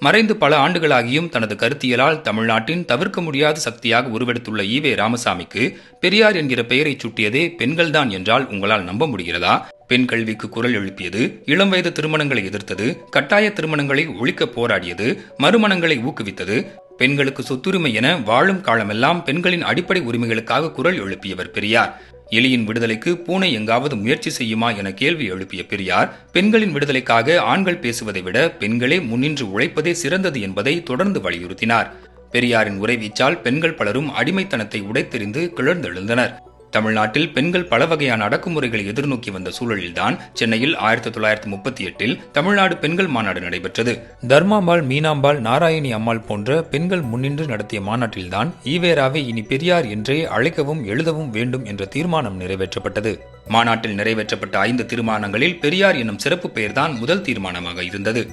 மறைந்து பல ஆண்டுகளாகியும் தனது கருத்தியலால் தமிழ்நாட்டின் தவிர்க்க முடியாத சக்தியாக உருவெடுத்துள்ள ஈவே ராமசாமிக்கு பெரியார் என்கிற பெயரைச் சுட்டியதே பெண்கள்தான் என்றால் உங்களால் நம்ப முடிகிறதா? பெண் கல்விக்கு குரல் எழுப்பியது இளம் வயது திருமணங்களை எதிர்த்தது கட்டாய திருமணங்களை ஒழிக்க போராடியது மறுமணங்களை ஊக்குவித்தது பெண்களுக்கு சொத்துரிமை என வாழும் காலமெல்லாம் பெண்களின் அடிப்படை உரிமைகளுக்காக குரல் எழுப்பியவர் பெரியார். எலியின் விடுதலைக்கு பூனை எங்காவது முயற்சி செய்யுமா என கேள்வி எழுப்பிய பெரியார் பெண்களின் விடுதலைக்காக ஆண்கள் பேசுவதை விட பெண்களே முன்னின்று உழைப்பதே சிறந்தது என்பதை தொடர்ந்து வலியுறுத்தினார். பெரியாரின் உரைவீச்சால் பெண்கள் பலரும் அடிமைத்தனத்தை உடைத்தெறிந்து கிளர்ந்தெழுந்தனர். தமிழ்நாட்டில் பெண்கள் பல வகையான அடக்குமுறைகளை எதிர்நோக்கி வந்த சூழலில்தான் சென்னையில் ஆயிரத்தி தொள்ளாயிரத்தி முப்பத்தி எட்டில் தமிழ்நாடு பெண்கள் மாநாடு நடைபெற்றது. தர்மாம்பாள் மீனாம்பாள் நாராயணி அம்மாள் போன்ற பெண்கள் முன்னின்று நடத்திய மாநாட்டில்தான் ஈவேராவை இனி பெரியார் என்றே அழைக்கவும் எழுதவும் வேண்டும் என்ற தீர்மானம் நிறைவேற்றப்பட்டது. மாநாட்டில் நிறைவேற்றப்பட்ட ஐந்து தீர்மானங்களில் பெரியார் என்னும் சிறப்பு பெயர்தான் முதல் தீர்மானமாக இருந்தது.